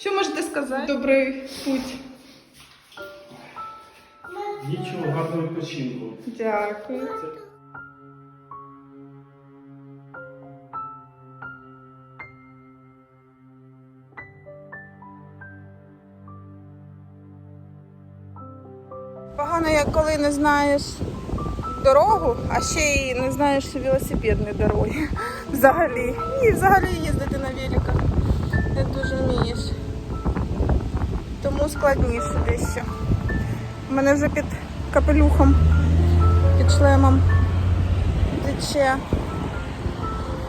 Що можете сказати? Добрий путь. Нічого, гарного відпочинку. Дякую. Погано, як коли не знаєш дорогу, а ще й не знаєш велосипедні дороги. Взагалі. І взагалі їздити на великах не дуже вмієш. Тому складніше дещо. У мене вже під капелюхом, під шлемом тече.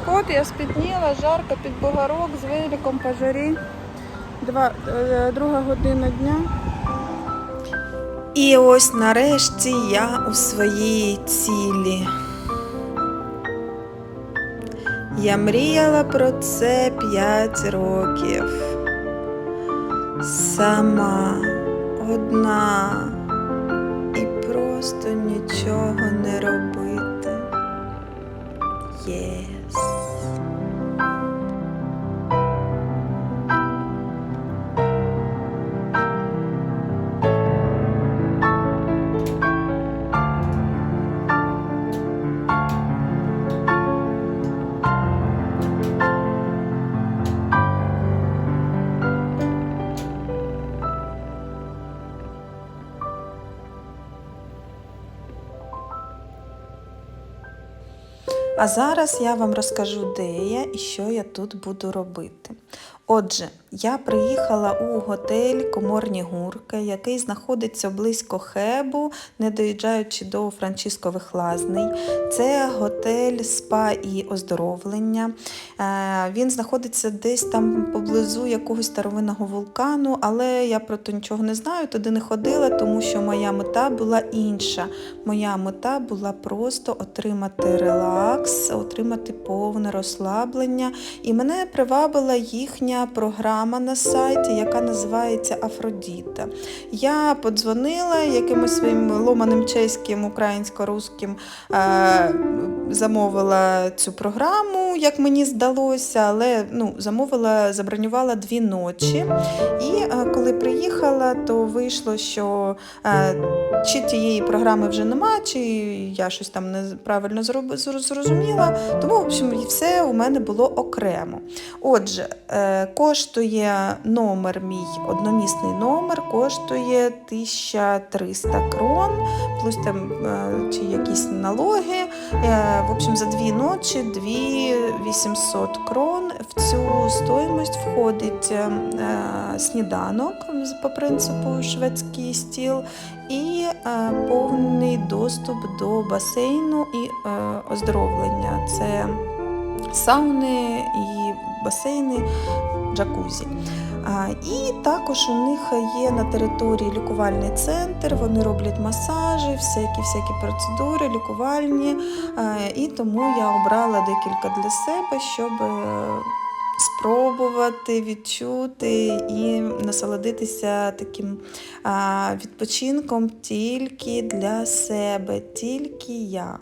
От я спітніла, жарко під бугорок з великом по жарі. Два, е, друга година дня. І ось нарешті я у своїй цілі. Я мріяла про це 5 років. Сама, одна і просто нічого не робити. Єс. А зараз я вам розкажу, де я і що я тут буду робити. Отже, я приїхала у готель Коморні Гурки, який знаходиться близько Хебу, не доїжджаючи до Франчискових лазней. Це готель спа і оздоровлення. Е, Він знаходиться десь там поблизу якогось старовинного вулкану, але я про то нічого не знаю, туди не ходила, тому що моя мета була інша. Моя мета була просто отримати релакс, отримати повне розслаблення. І мене привабила їхня програма на сайті, яка називається Афродіта. Я подзвонила якимось своїм ломаним чеським, українсько-русським, е, замовила цю програму, як мені здалося, але ну, замовила, забронювала дві ночі. І е, коли приїхала, то вийшло, що е, чи тієї програми вже нема, чи я щось там неправильно зрозуміла. Тому, в общем, все у мене було окремо. Отже, е, коштує номер мій, одномісний номер, коштує 1300 крон, плюс там чи якісь налоги. Е, В общем, за дві ночі 2800 крон. В цю стоїмость входить е, сніданок по принципу шведський стіл і е, повний доступ до басейну і оздоровлення. Це сауни і басейни, джакузі. І також у них є на території лікувальний центр, вони роблять масажі, всякі всякі процедури, лікувальні. І тому я обрала декілька для себе, щоб е, спробувати відчути і насолодитися таким відпочинком тільки для себе, тільки я.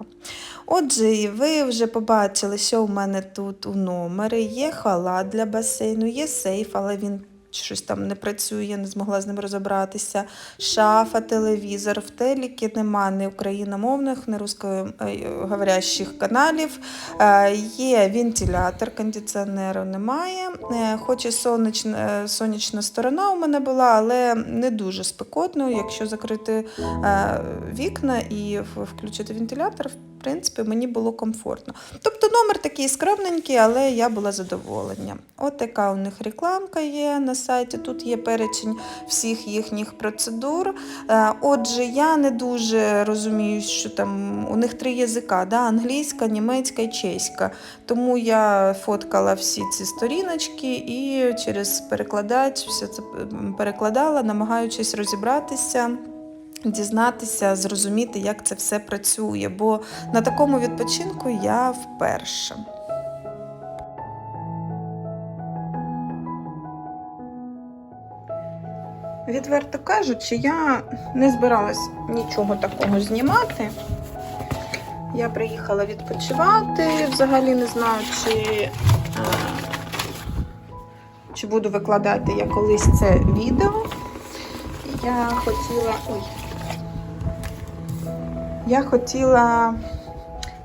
Отже, ви вже побачили, що в мене тут у номері. Є халат для басейну, є сейф, але він щось там не працює, не змогла з ним розібратися. Шафа, телевізор. В теліки нема ні україномовних, ні русскоговорящих каналів. Е, Є вентилятор, кондиціонеру немає. Е, Хоч і сонячна, е, сонячна сторона у мене була, але не дуже спекотно. Якщо закрити е, вікна і включити вентилятор, принципі, мені було комфортно. Тобто номер такий скромненький, але я була задоволена. От така у них рекламка є на сайті. Тут є перечень всіх їхніх процедур. Е, Отже, я не дуже розумію, що там у них три язика: да? англійська, німецька і чеська. Тому я фоткала всі ці сторіночки і через перекладач все це перекладала, намагаючись розібратися. Дізнатися, зрозуміти, як це все працює, бо на такому відпочинку я вперше. Відверто кажучи, я не збиралась нічого такого знімати. Я приїхала відпочивати, взагалі не знаю, чи, е, чи буду викладати я колись це відео. Я хотіла. Ой. Я хотіла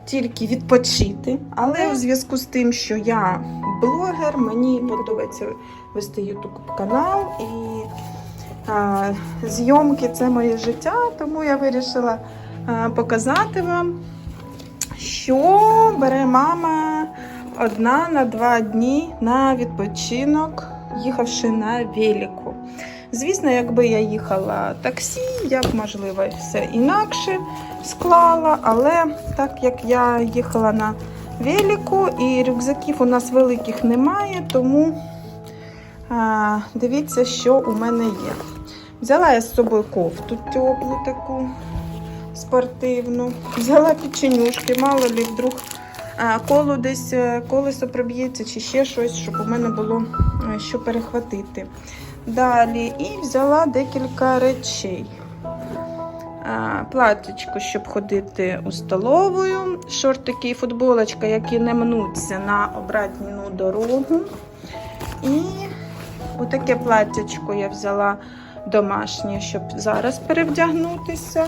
тільки відпочити, але у зв'язку з тим, що я блогер, мені подобається вести YouTube канал і а, зйомки це моє життя, тому я вирішила а, показати вам, що бере мама одна на два дні на відпочинок, їхавши на велику. Звісно, якби я їхала таксі, я б, можливо, все інакше склала, але так як я їхала на велику і рюкзаків у нас великих немає, тому а, дивіться, що у мене є. Взяла я з собою кофту теплу таку спортивну, взяла печенюшки, мало ли вдруг коло десь е, колесо проб'ється чи ще щось, щоб у мене було е, що перехватити. Далі і взяла декілька речей. А, Платічко, щоб ходити у столовою, шортики і футболочка, які не мнуться на обратну дорогу. І отаке платтячко я взяла домашнє, щоб зараз перевдягнутися.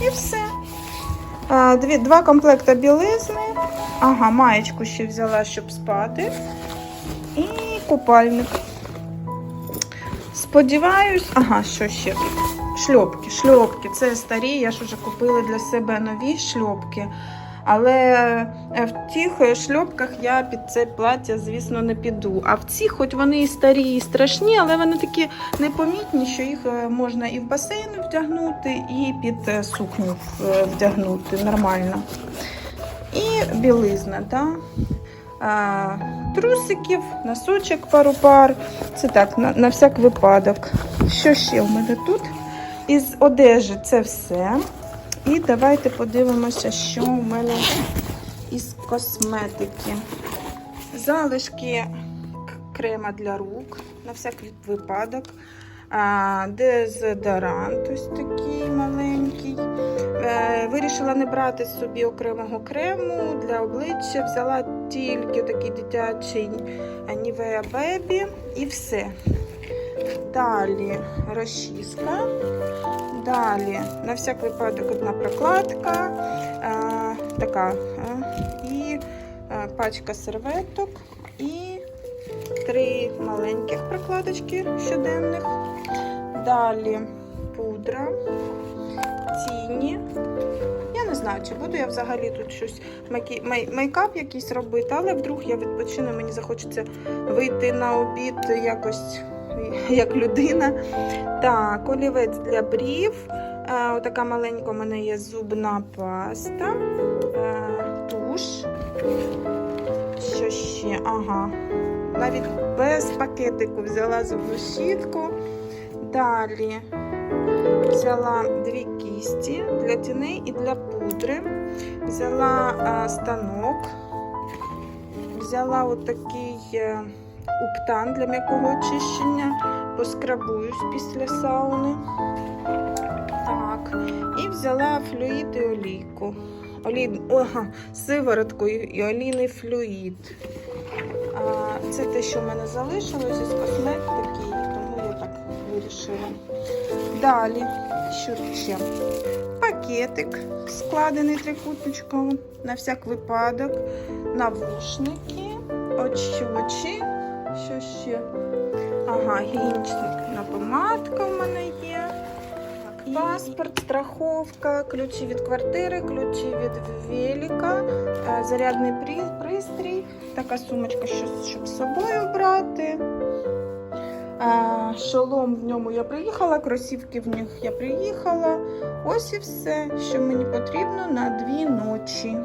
І все. Дві, два комплекти білизни. Ага, маєчку ще взяла, щоб спати. І купальник. Сподіваюсь, ага, що ще? Шльопки, шльопки. Це старі, я ж вже купила для себе нові шльопки. Але е, в тих шльопках я під це плаття, звісно, не піду. А в ці, хоч вони і старі, і страшні, але вони такі непомітні, що їх е, можна і в басейн вдягнути, і під е, сукню е, вдягнути нормально. І білизна, так? Трусиків, носочок пару пар. Це так, на, на всяк випадок. Що ще в мене тут? Із одежі це все. І давайте подивимося, що у мене із косметики. Залишки крема для рук, на всяк випадок. А, дезодорант ось такий маленький. Е, Вирішила не брати собі окремого крему для обличчя. Взяла тільки такий дитячий Nivea Baby і все. Далі розчіска. Далі, на всяк випадок, одна прокладка, е, така, е, і е, пачка серветок, і три маленьких прокладочки щоденних. Далі пудра, тіні. Я не знаю, чи буду я взагалі тут щось мейкі- мей- мейкап якийсь робити, але вдруг я відпочину, мені захочеться вийти на обід якось як людина. Так, олівець для брів. Е, Отака маленька у мене є зубна паста, е, туш. Що ще? Ага. Навіть без пакетику взяла зубну щітку. Далі взяла дві кісті для тіней і для пудри. Взяла е, станок. Взяла отакий е, уптан для м'якого очищення. Поскрабуюсь після сауни. Так. І взяла флюїд і олійку. Олій... Ага, сиворотку і олійний флюїд. А, це те, що в мене залишилось із косметики, вирішила. Далі, що ще? Пакетик складений трикутничком на всяк випадок. Навушники, очі, що ще? Ага, гігієнічна помадка в мене є. Так, Паспорт, страховка, ключі від квартири, ключі від велика, е, зарядний пристрій, така сумочка, щоб з собою брати. Шолом в ньому я приїхала, кросівки в них я приїхала. Ось і все, що мені потрібно на дві ночі.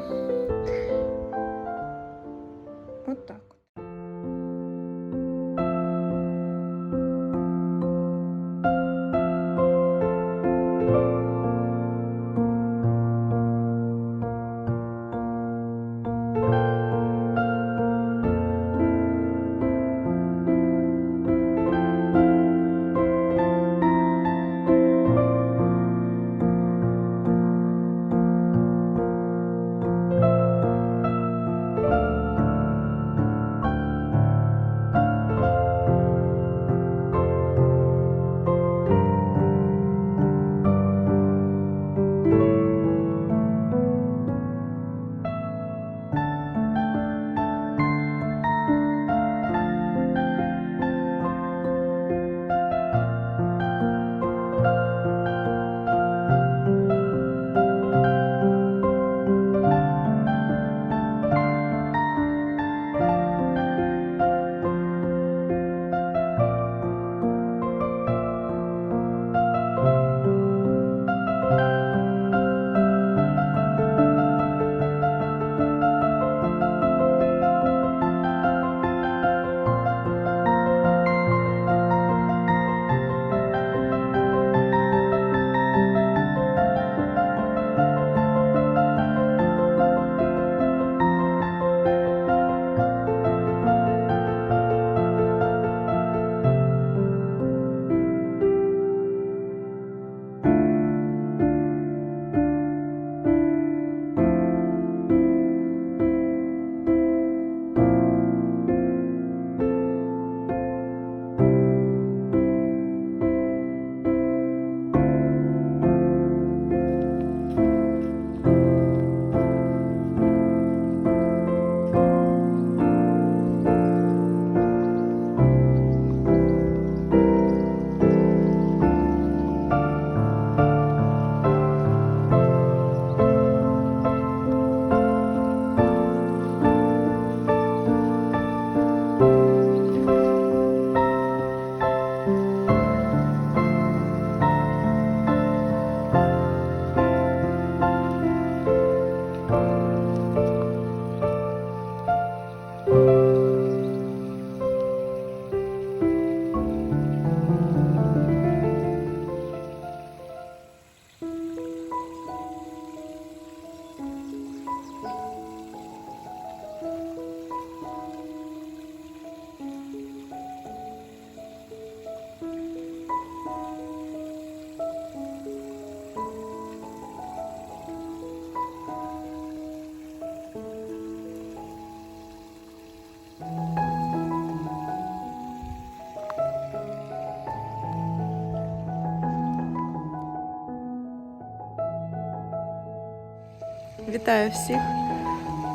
Вітаю всіх.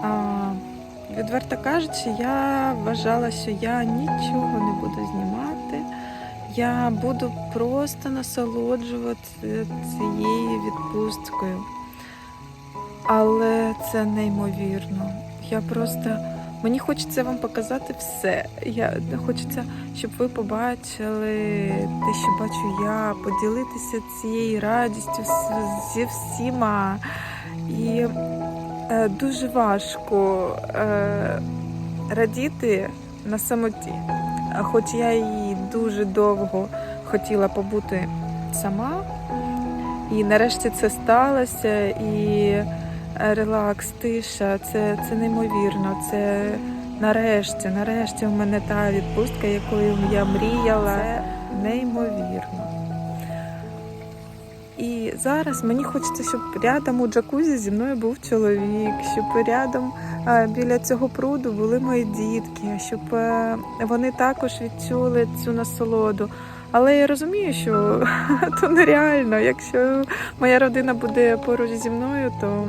А, відверто кажучи, я вважала, що я нічого не буду знімати. Я буду просто насолоджуватися цією відпусткою. Але це неймовірно. Я просто мені хочеться вам показати все. Я хочеться, щоб ви побачили те, що бачу я, поділитися цією радістю зі всіма. І е, дуже важко е, радіти на самоті. Хоч я і дуже довго хотіла побути сама, і нарешті це сталося, і е, релакс, тиша, це, це неймовірно. Це нарешті, нарешті в мене та відпустка, якою я мріяла. Це неймовірно. Зараз мені хочеться, щоб рядом у джакузі зі мною був чоловік, щоб рядом біля цього пруду були мої дітки, щоб е, вони також відчули цю насолоду. Але я розумію, що то нереально. Якщо моя родина буде поруч зі мною, то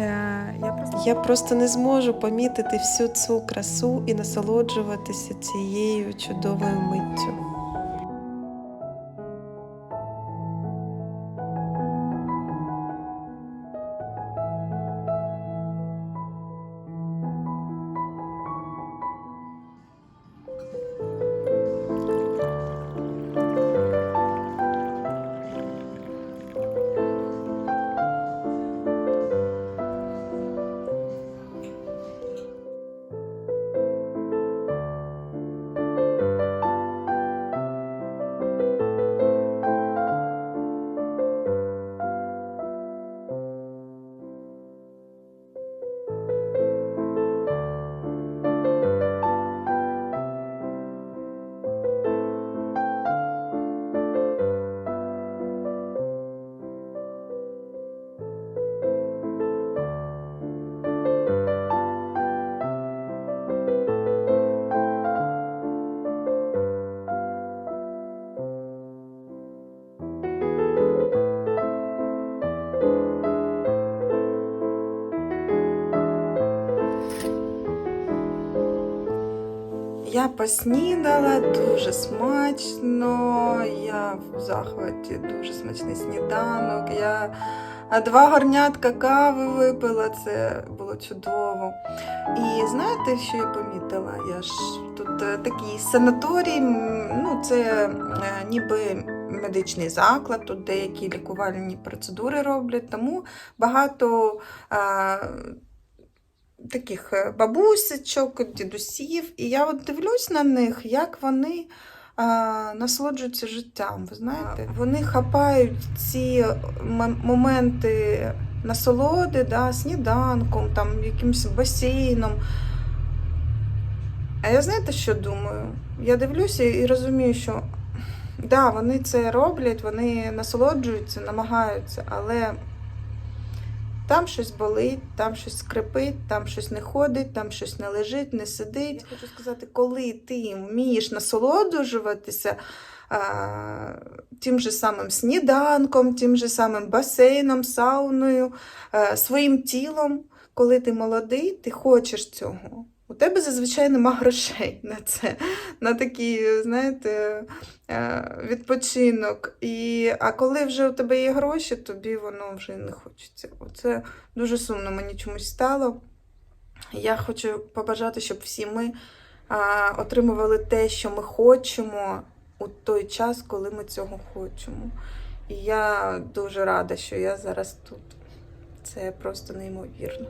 е, я просто Я просто не зможу помітити всю цю красу і насолоджуватися цією чудовою миттю. Поснідала дуже смачно. Я в захваті дуже смачний сніданок. Я два горнятка кави випила, це було чудово. І знаєте, що я помітила? Я ж тут е, такий санаторій, ну це е, ніби медичний заклад, тут деякі лікувальні процедури роблять, тому багато. А, таких е, бабусечок, дідусів, і я от дивлюсь на них, як вони насолоджуються життям. Ви знаєте, вони хапають ці моменти насолоди, да, сніданком, там, якимось басейном. А я знаєте, що думаю? Я дивлюся і розумію, що да, вони це роблять, вони насолоджуються, намагаються, але там щось болить, там щось скрипить, там щось не ходить, там щось не лежить, не сидить. Я хочу сказати, коли ти вмієш насолоджуватися тим же самим сніданком, тим же самим басейном, сауною, своїм тілом, коли ти молодий, ти хочеш цього. У тебе зазвичай нема грошей на це, на такий, знаєте, е, відпочинок. І, а коли вже у тебе є гроші, тобі воно вже не хочеться. Оце дуже сумно мені чомусь стало. Я хочу побажати, щоб всі ми а, отримували те, що ми хочемо у той час, коли ми цього хочемо. І я дуже рада, що я зараз тут. Це просто неймовірно.